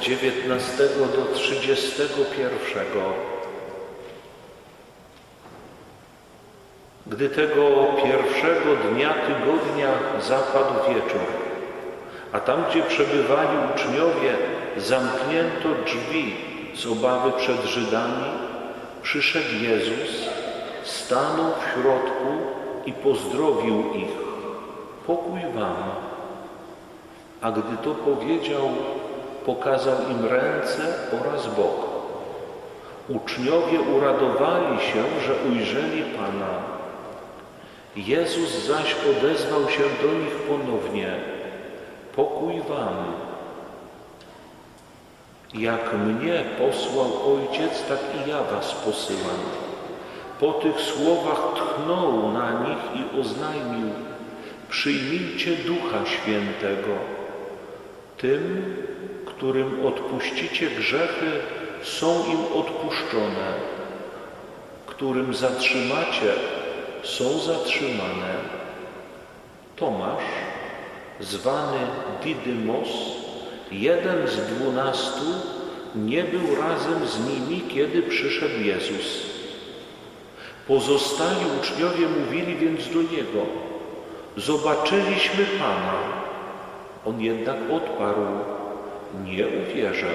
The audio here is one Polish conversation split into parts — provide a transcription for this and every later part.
19 do 31. Gdy tego pierwszego dnia tygodnia zapadł wieczór, a tam, gdzie przebywali uczniowie, zamknięto drzwi z obawy przed Żydami, przyszedł Jezus, stanął w środku i pozdrowił ich. Pokój wam. A gdy to powiedział, pokazał im ręce oraz bok. Uczniowie uradowali się, że ujrzeli Pana. Jezus zaś odezwał się do nich ponownie. Pokój wam. Jak mnie posłał Ojciec, tak i ja was posyłam. Po tych słowach tchnął na nich i oznajmił, przyjmijcie Ducha Świętego. Tym, którym odpuścicie grzechy, są im odpuszczone. Którym zatrzymacie, są zatrzymane. Tomasz, zwany Didymos, jeden z dwunastu, nie był razem z nimi, kiedy przyszedł Jezus. Pozostali uczniowie mówili więc do Niego, zobaczyliśmy Pana. On jednak odparł, nie uwierzę,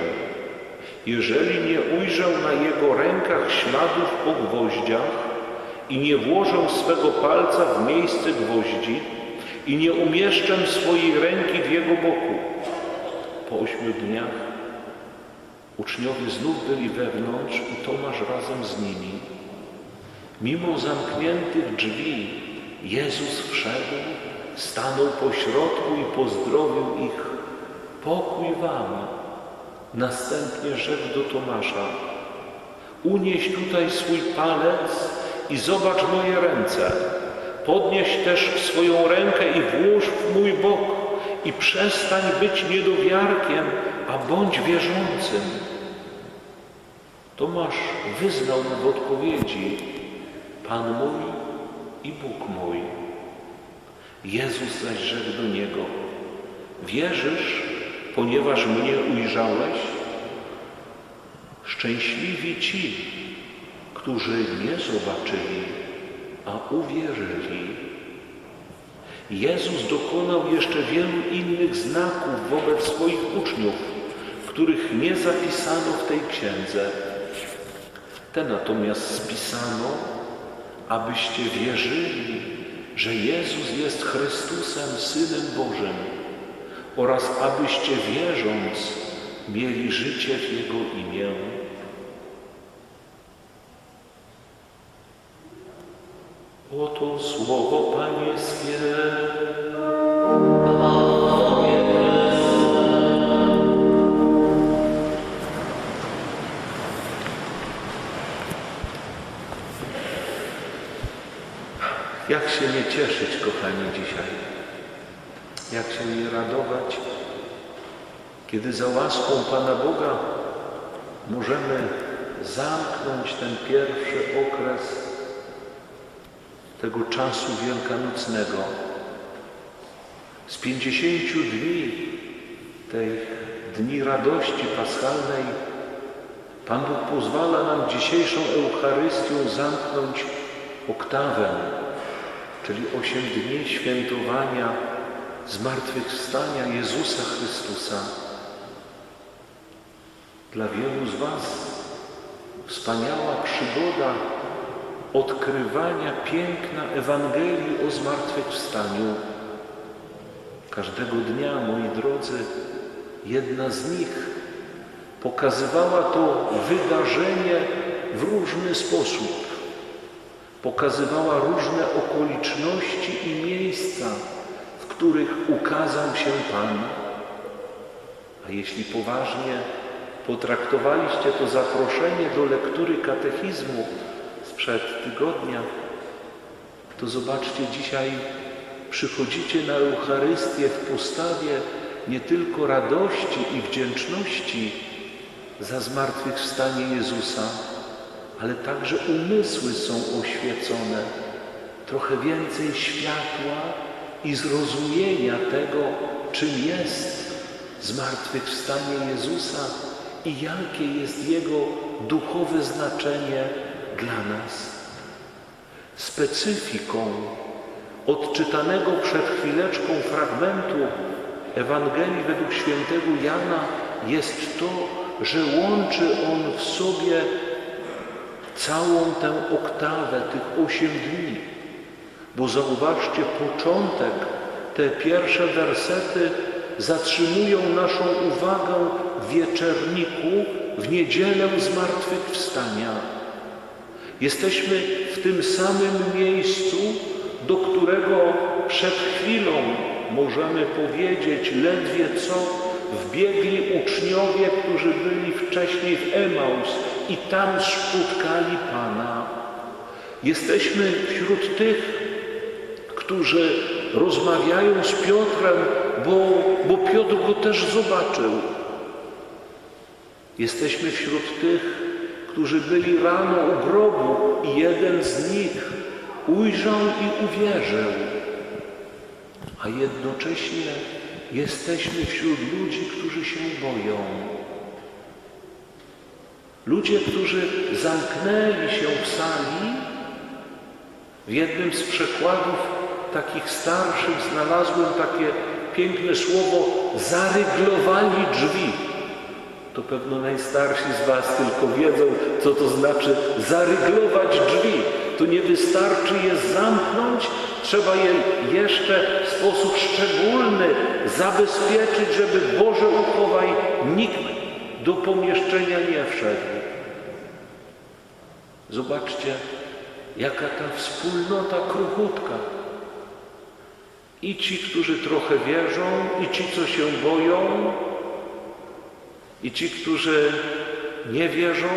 jeżeli nie ujrzał na Jego rękach śladów po gwoździach i nie włożę swego palca w miejsce gwoździ i nie umieszczę swojej ręki w Jego boku. Po ośmiu dniach uczniowie znów byli wewnątrz i Tomasz razem z nimi. Mimo zamkniętych drzwi Jezus wszedł, stanął po środku i pozdrowił ich. Pokój wam. Następnie rzekł do Tomasza, unieś tutaj swój palec i zobacz moje ręce. Podnieś też swoją rękę i włóż w mój bok i przestań być niedowiarkiem, a bądź wierzącym. Tomasz wyznał mu w odpowiedzi, Pan mój i Bóg mój. Jezus zaś rzekł do niego, wierzysz, ponieważ mnie ujrzałeś? Szczęśliwi ci, którzy nie zobaczyli, a uwierzyli. Jezus dokonał jeszcze wielu innych znaków wobec swoich uczniów, których nie zapisano w tej księdze. Te natomiast spisano, abyście wierzyli, że Jezus jest Chrystusem, Synem Bożym oraz abyście wierząc mieli życie w Jego imię. Oto słowo Pańskie. Jak się nie cieszyć, kochani, dzisiaj? Jak się nie radować, kiedy za łaską Pana Boga możemy zamknąć ten pierwszy okres tego czasu wielkanocnego. Z pięćdziesięciu dni tej dni radości paschalnej Pan Bóg pozwala nam dzisiejszą Eucharystią zamknąć oktawę, czyli osiem dni świętowania zmartwychwstania Jezusa Chrystusa. Dla wielu z Was wspaniała przygoda odkrywania piękna Ewangelii o zmartwychwstaniu. Każdego dnia, moi drodzy, jedna z nich pokazywała to wydarzenie w różny sposób. Pokazywała różne okoliczności i miejsca, których ukazał się Pan. A jeśli poważnie potraktowaliście to zaproszenie do lektury katechizmu sprzed tygodnia, to zobaczcie, dzisiaj przychodzicie na Eucharystię w postawie nie tylko radości i wdzięczności za zmartwychwstanie Jezusa, ale także umysły są oświecone, trochę więcej światła i zrozumienia tego, czym jest zmartwychwstanie Jezusa i jakie jest Jego duchowe znaczenie dla nas. Specyfiką odczytanego przed chwileczką fragmentu Ewangelii według świętego Jana jest to, że łączy on w sobie całą tę oktawę, tych osiem dni. Bo zauważcie, początek, te pierwsze wersety zatrzymują naszą uwagę w wieczerniku, w niedzielę zmartwychwstania. Jesteśmy w tym samym miejscu, do którego przed chwilą, możemy powiedzieć, ledwie co wbiegli uczniowie, którzy byli wcześniej w Emaus i tam spotkali Pana. Jesteśmy wśród tych, którzy rozmawiają z Piotrem, bo, bo Piotr go też zobaczył. Jesteśmy wśród tych, którzy byli rano u grobu i jeden z nich ujrzał i uwierzył. A jednocześnie jesteśmy wśród ludzi, którzy się boją. Ludzie, którzy zamknęli się w sali, w jednym z przekładów takich starszych znalazłem takie piękne słowo zaryglowali drzwi. To pewno najstarsi z Was tylko wiedzą, co to znaczy zaryglować drzwi. To nie wystarczy je zamknąć, trzeba je jeszcze w sposób szczególny zabezpieczyć, żeby Boże uchowaj nikt do pomieszczenia nie wszedł. Zobaczcie, jaka ta wspólnota kruchutka. I ci, którzy trochę wierzą, i ci, co się boją, i ci, którzy nie wierzą,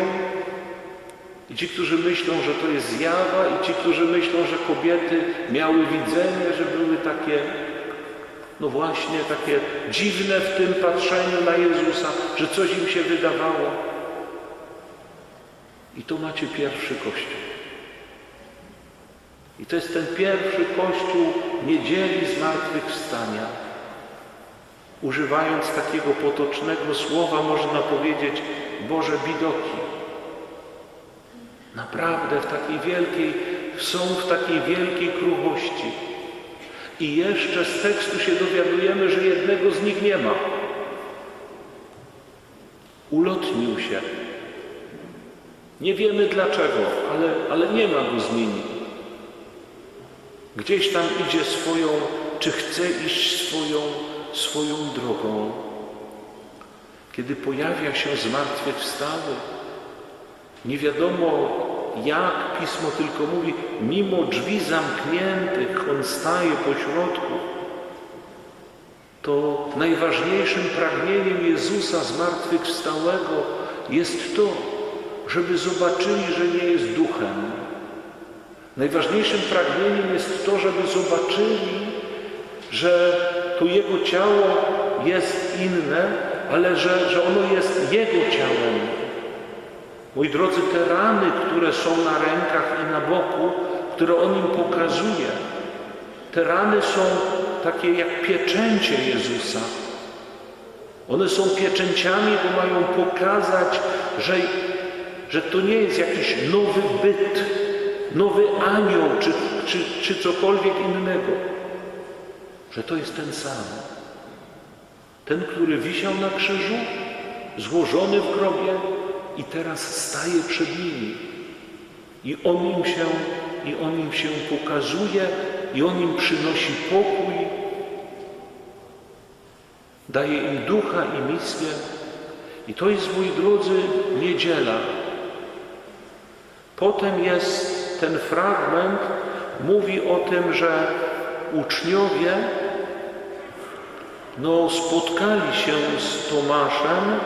i ci, którzy myślą, że to jest zjawa, i ci, którzy myślą, że kobiety miały widzenie, że były takie, no właśnie, takie dziwne w tym patrzeniu na Jezusa, że coś im się wydawało. I to macie pierwszy Kościół. To jest ten pierwszy Kościół niedzieli zmartwychwstania. Używając takiego potocznego słowa, można powiedzieć Boże bidoki. Naprawdę w takiej wielkiej, są w takiej wielkiej kruchości. I jeszcze z tekstu się dowiadujemy, że jednego z nich nie ma. Ulotnił się. Nie wiemy dlaczego, ale, ale nie ma go z nimi. Gdzieś tam idzie swoją, czy chce iść swoją, swoją drogą. Kiedy pojawia się zmartwychwstały, nie wiadomo jak Pismo tylko mówi, mimo drzwi zamkniętych on staje po środku. To najważniejszym pragnieniem Jezusa zmartwychwstałego jest to, żeby zobaczyli, że nie jest duchem. Najważniejszym pragnieniem jest to, żeby zobaczyli, że to Jego ciało jest inne, ale że, że ono jest Jego ciałem. Moi drodzy, te rany, które są na rękach i na boku, które On im pokazuje, te rany są takie jak pieczęcie Jezusa. One są pieczęciami, bo mają pokazać, że, że to nie jest jakiś nowy byt, nowy anioł czy, czy, czy cokolwiek innego, że to jest ten sam. Ten, który wisiał na krzyżu, złożony w grobie i teraz staje przed nimi. I on im się, i on im się pokazuje, i on im przynosi pokój, daje im ducha i misję. I to jest, moi drodzy, niedziela. Potem jest ten fragment, mówi o tym, że uczniowie no, spotkali się z Tomaszem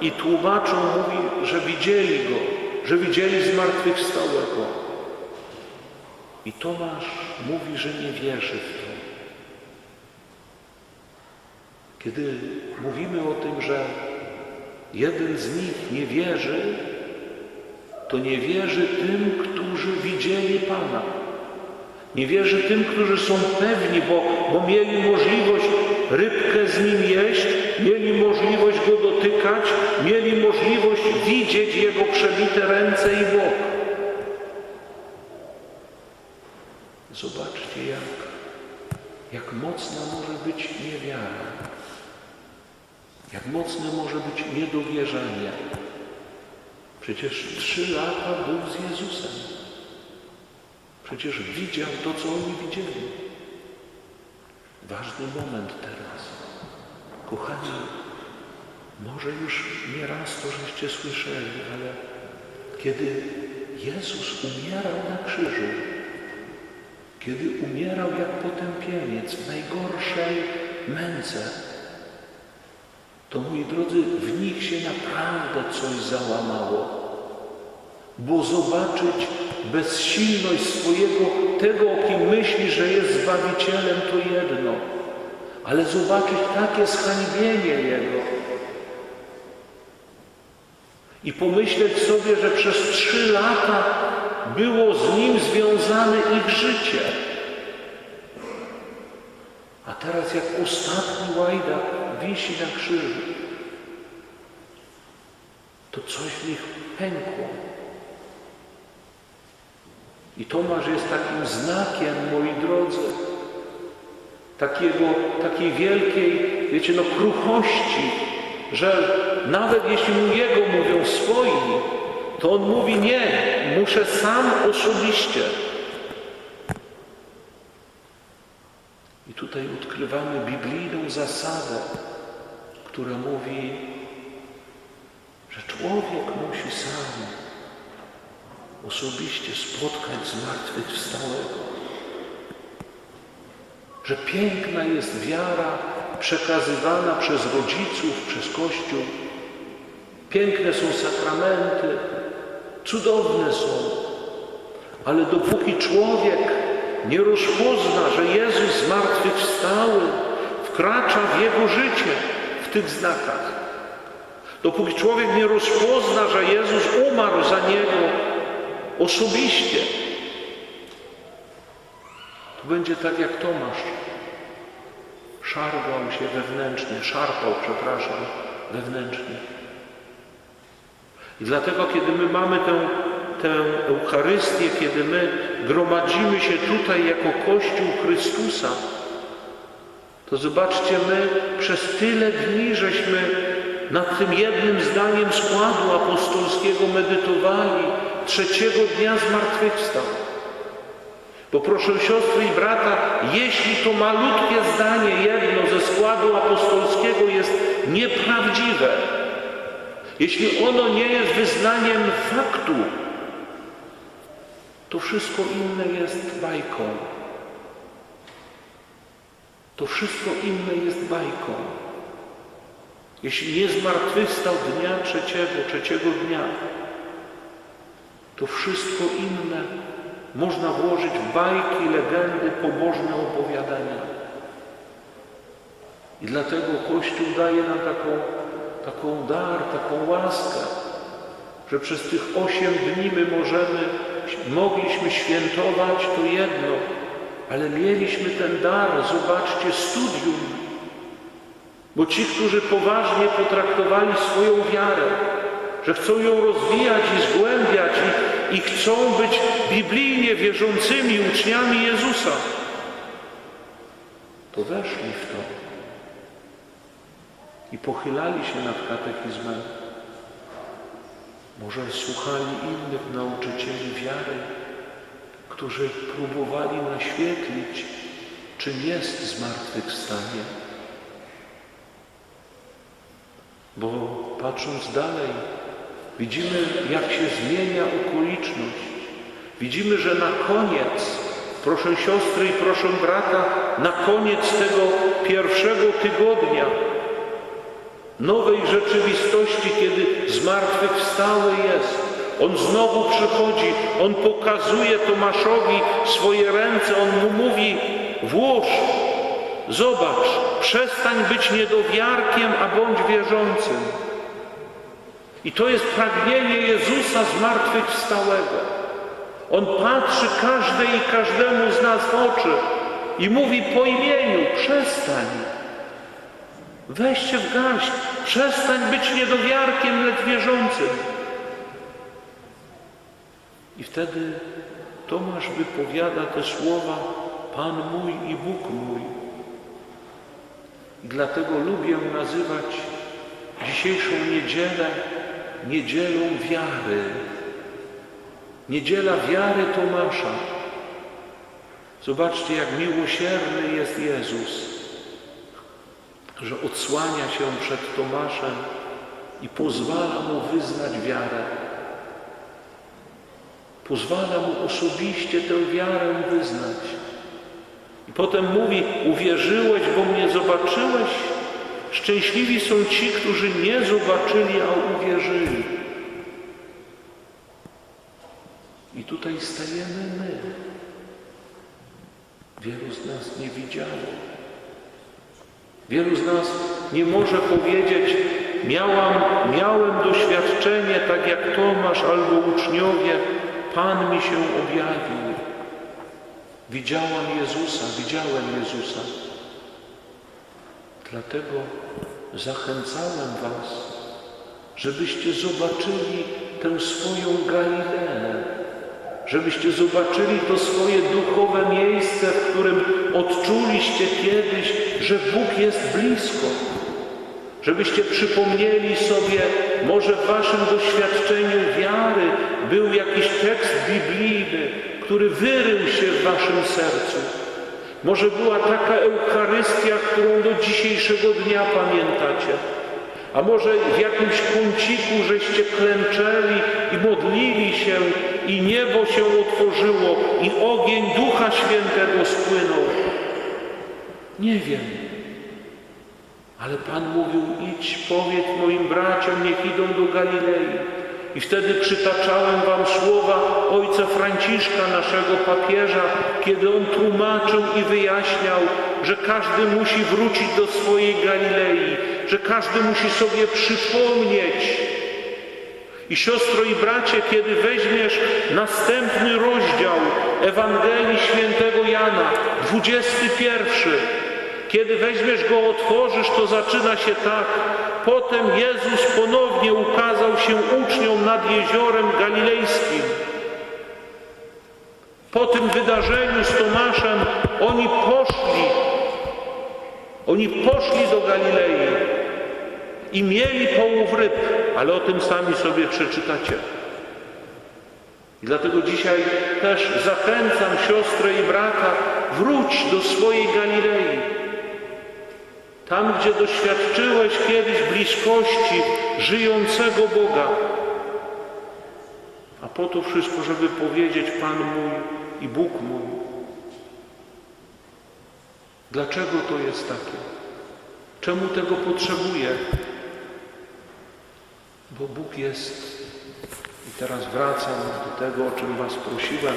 i tłumaczą, mówi, że widzieli go, że widzieli zmartwychwstałego. I Tomasz mówi, że nie wierzy w to. Kiedy mówimy o tym, że jeden z nich nie wierzy, to nie wierzy tym, którzy widzieli Pana. Nie wierzy tym, którzy są pewni, bo, bo mieli możliwość rybkę z nim jeść, mieli możliwość go dotykać, mieli możliwość widzieć jego przebite ręce i bok. Zobaczcie, jak, jak mocna może być niewiara, jak mocne może być niedowierzanie. Przecież trzy lata był z Jezusem. Przecież widział to, co oni widzieli. Ważny moment teraz. Kochani, może już nie raz to żeście słyszeli, ale kiedy Jezus umierał na krzyżu, kiedy umierał jak potępieniec w najgorszej męce, to moi drodzy, w nich się naprawdę coś załamało. Bo zobaczyć bezsilność swojego, tego, o kim myśli, że jest Zbawicielem, to jedno. Ale zobaczyć takie zhańbienie Jego. I pomyśleć sobie, że przez trzy lata było z Nim związane ich życie. A teraz jak ostatni łajdak wisi na krzyżu, to coś w nich pękło. I Tomasz jest takim znakiem, moi drodzy, takiego, takiej wielkiej, wiecie, no kruchości, że nawet jeśli mu jego mówią swoi, to on mówi nie, muszę sam osobiście. I tutaj odkrywamy biblijną zasadę, która mówi, że człowiek musi sam osobiście spotkać zmartwychwstałego. Że piękna jest wiara przekazywana przez rodziców, przez Kościół. Piękne są sakramenty, cudowne są. Ale dopóki człowiek nie rozpozna, że Jezus zmartwychwstały, wkracza w jego życie tych znakach. Dopóki człowiek nie rozpozna, że Jezus umarł za niego osobiście, to będzie tak jak Tomasz. Szargał się wewnętrznie, szarpał, przepraszam, wewnętrznie. I dlatego, kiedy my mamy tę, tę Eucharystię, kiedy my gromadzimy się tutaj jako Kościół Chrystusa, to zobaczcie, my przez tyle dni żeśmy nad tym jednym zdaniem składu apostolskiego medytowali, trzeciego dnia zmartwychwstał. Bo proszę siostry i brata, jeśli to malutkie zdanie jedno ze składu apostolskiego jest nieprawdziwe, jeśli ono nie jest wyznaniem faktu, to wszystko inne jest bajką. To wszystko inne jest bajką. Jeśli nie zmartwychwstał dnia trzeciego, trzeciego dnia, to wszystko inne można włożyć w bajki, legendy, pobożne opowiadania. I dlatego Kościół daje nam taką, taką dar, taką łaskę, że przez tych osiem dni my możemy, mogliśmy świętować to jedno, ale mieliśmy ten dar, zobaczcie, studium. Bo ci, którzy poważnie potraktowali swoją wiarę, że chcą ją rozwijać i zgłębiać i, i chcą być biblijnie wierzącymi uczniami Jezusa, to weszli w to i pochylali się nad katechizmem. Może słuchali innych nauczycieli wiary, którzy próbowali naświetlić, czym jest zmartwychwstanie. Bo patrząc dalej, widzimy, jak się zmienia okoliczność. Widzimy, że na koniec, proszę siostry i proszę brata, na koniec tego pierwszego tygodnia nowej rzeczywistości, kiedy zmartwychwstały jest, on znowu przychodzi, on pokazuje Tomaszowi swoje ręce, on mu mówi: włóż, zobacz, przestań być niedowiarkiem, a bądź wierzącym. I to jest pragnienie Jezusa zmartwychwstałego. On patrzy każdej i każdemu z nas w oczy i mówi po imieniu: przestań. Weźcie w garść, przestań być niedowiarkiem, lecz wierzącym. I wtedy Tomasz wypowiada te słowa: Pan mój i Bóg mój. I dlatego lubię nazywać dzisiejszą niedzielę niedzielą wiary. Niedziela wiary Tomasza. Zobaczcie, jak miłosierny jest Jezus, że odsłania się przed Tomaszem i pozwala mu wyznać wiarę. Pozwala mu osobiście tę wiarę wyznać. I potem mówi: Uwierzyłeś, bo mnie zobaczyłeś? Szczęśliwi są ci, którzy nie zobaczyli, a uwierzyli. I tutaj stajemy my. Wielu z nas nie widziało. Wielu z nas nie może powiedzieć: Miałam, miałem doświadczenie, tak jak Tomasz albo uczniowie, Pan mi się objawił. Widziałam Jezusa, widziałem Jezusa. Dlatego zachęcałem Was, żebyście zobaczyli tę swoją Galileę, żebyście zobaczyli to swoje duchowe miejsce, w którym odczuliście kiedyś, że Bóg jest blisko. Żebyście przypomnieli sobie, może w Waszym doświadczeniu wiary był jakiś tekst biblijny, który wyrył się w Waszym sercu. Może była taka Eucharystia, którą do dzisiejszego dnia pamiętacie. A może w jakimś kąciku żeście klęczeli i modlili się i niebo się otworzyło i ogień Ducha Świętego spłynął. Nie wiem. Ale Pan mówił, idź, powiedz moim braciom, niech idą do Galilei. I wtedy przytaczałem wam słowa ojca Franciszka, naszego papieża, kiedy on tłumaczył i wyjaśniał, że każdy musi wrócić do swojej Galilei, że każdy musi sobie przypomnieć. I siostro i bracie, kiedy weźmiesz następny rozdział Ewangelii Świętego Jana, 21, kiedy weźmiesz go, otworzysz, to zaczyna się tak. Potem Jezus ponownie ukazał się uczniom nad jeziorem galilejskim. Po tym wydarzeniu z Tomaszem oni poszli. Oni poszli do Galilei i mieli połów ryb, ale o tym sami sobie przeczytacie. I dlatego dzisiaj też zachęcam siostrę i brata, wróć do swojej Galilei. Tam, gdzie doświadczyłeś kiedyś bliskości żyjącego Boga. A po to wszystko, żeby powiedzieć Pan mój i Bóg mój. Dlaczego to jest takie? Czemu tego potrzebuję? Bo Bóg jest, i teraz wracam do tego, o czym Was prosiłem,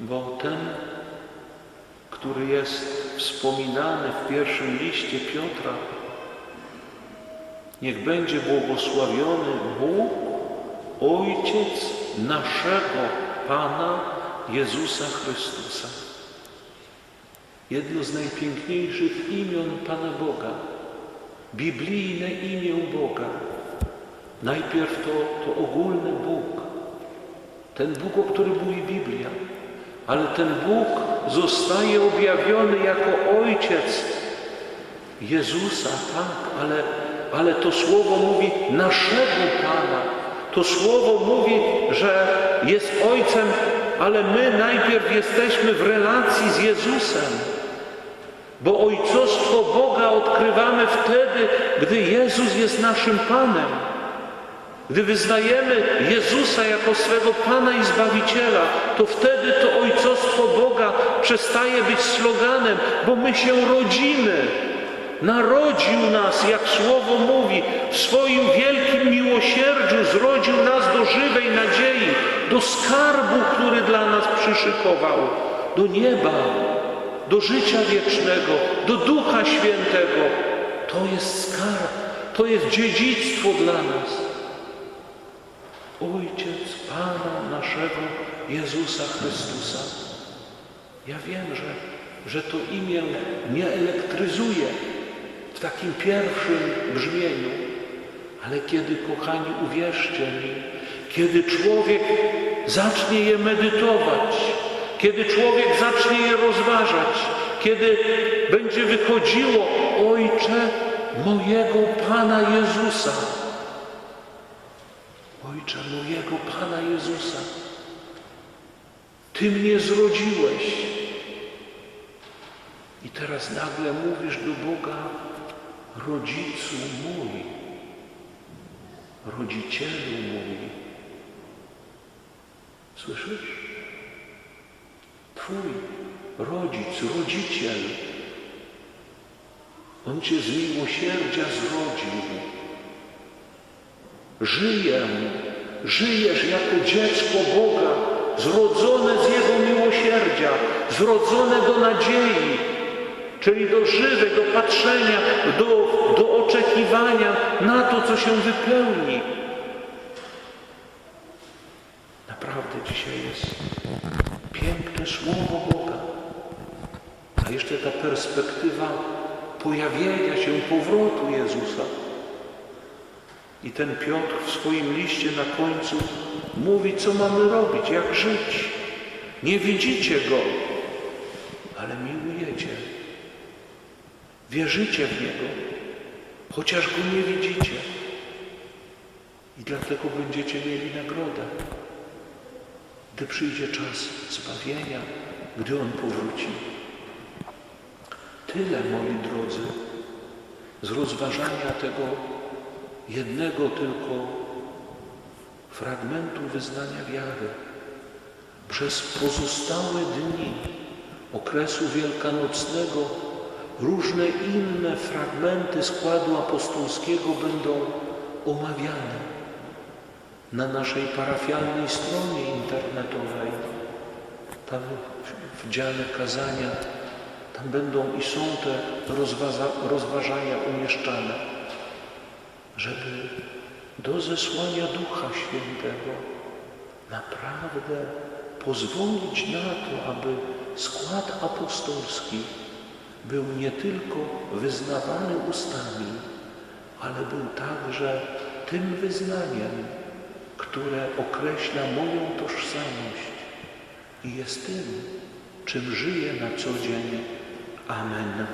bo ten, który jest wspominany w pierwszym liście Piotra, niech będzie błogosławiony Bóg, Ojciec naszego Pana Jezusa Chrystusa. Jedno z najpiękniejszych imion Pana Boga, biblijne imię Boga. Najpierw to, to ogólny Bóg, ten Bóg, o którym mówi Biblia, ale ten Bóg zostaje objawiony jako Ojciec Jezusa, tak, ale, ale to słowo mówi naszego Pana. To słowo mówi, że jest Ojcem, ale my najpierw jesteśmy w relacji z Jezusem. Bo ojcostwo Boga odkrywamy wtedy, gdy Jezus jest naszym Panem. Gdy wyznajemy Jezusa jako swego Pana i Zbawiciela, to wtedy to ojcostwo Boga przestaje być sloganem, bo my się rodzimy. Narodził nas, jak Słowo mówi, w swoim wielkim miłosierdziu zrodził nas do żywej nadziei, do skarbu, który dla nas przyszykował, do nieba, do życia wiecznego, do Ducha Świętego. To jest skarb, to jest dziedzictwo dla nas. Ojciec Pana naszego Jezusa Chrystusa. Ja wiem, że, że to imię nie elektryzuje w takim pierwszym brzmieniu, ale kiedy, kochani, uwierzcie mi, kiedy człowiek zacznie je medytować, kiedy człowiek zacznie je rozważać, kiedy będzie wychodziło Ojcze mojego Pana Jezusa, Ojcze mojego Pana Jezusa, Ty mnie zrodziłeś. I teraz nagle mówisz do Boga, rodzicu mój, rodzicielu mój. Słyszysz? Twój rodzic, rodziciel. On cię z miłosierdzia zrodził. Żyję, żyjesz jako dziecko Boga, zrodzone z Jego miłosierdzia, zrodzone do nadziei, czyli do żywej, do patrzenia, do, do oczekiwania na to, co się wypełni. Naprawdę dzisiaj jest piękne Słowo Boga. A jeszcze ta perspektywa pojawienia się powrotu Jezusa. I ten Piotr w swoim liście na końcu mówi, co mamy robić, jak żyć. Nie widzicie Go, ale miłujecie. Wierzycie w Niego, chociaż Go nie widzicie. I dlatego będziecie mieli nagrodę. Gdy przyjdzie czas zbawienia, gdy On powróci. Tyle, moi drodzy, z rozważania tego jednego tylko fragmentu wyznania wiary. Przez pozostałe dni okresu wielkanocnego różne inne fragmenty składu apostolskiego będą omawiane na naszej parafialnej stronie internetowej. Tam w dziale kazania, tam będą i są te rozważania umieszczane, żeby do zesłania Ducha Świętego naprawdę pozwolić na to, aby skład apostolski był nie tylko wyznawany ustami, ale był także tym wyznaniem, które określa moją tożsamość i jest tym, czym żyję na co dzień. Amen.